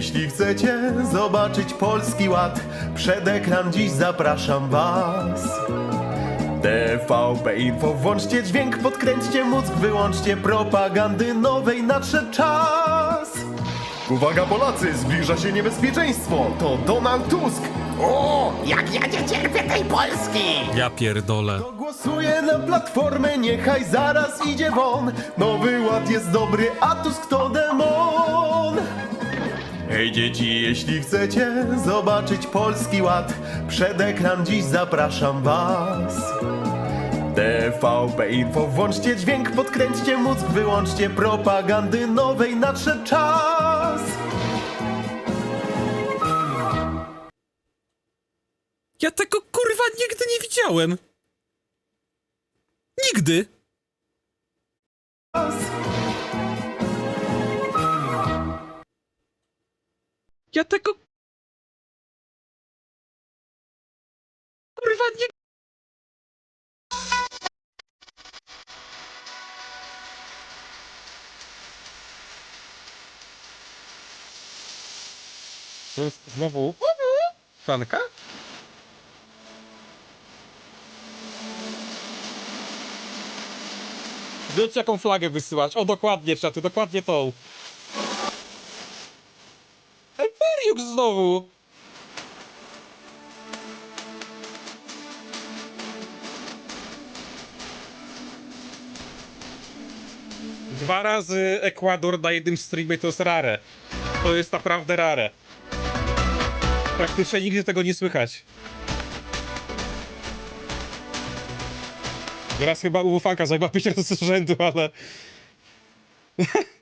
jeśli chcecie zobaczyć Polski Ład, przed ekran dziś zapraszam was. TVP Info, włączcie dźwięk, podkręćcie mózg, wyłączcie propagandy nowej, nadszedł czas. Uwaga Polacy, zbliża się niebezpieczeństwo, to Donald Tusk. O, jak ja nie cierpię tej Polski! Ja pierdolę. Kto głosuje na platformę, niechaj zaraz idzie won. Nowy ład jest dobry, a Tusk to demon. Hej dzieci, jeśli chcecie zobaczyć Polski Ład, przed ekran dziś zapraszam was. TVP Info, włączcie dźwięk, podkręćcie mózg, wyłączcie propagandy nowej, nadszedł czas. Ja tego kurwa nigdy nie widziałem. Nigdy. Ja tego... Kurwa nie... To jest znowu... Fanka? Wiecie jaką flagę wysyłać? O dokładnie, czaty, dokładnie tą. Znowu! Dwa razy Ekwador na jednym streamie to jest rare. To jest naprawdę rare. Praktycznie nigdy tego nie słychać. Teraz chyba u fanka zajma 5 razy z rzędu, ale...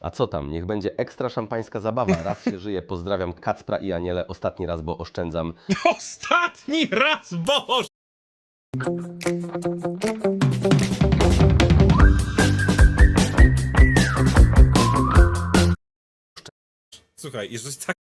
A co tam, niech będzie ekstra szampańska zabawa. Raz się żyje, pozdrawiam Kacpra i Aniele. Ostatni raz, bo oszczędzam. Ostatni raz, boż! Słuchaj, jeżeli tak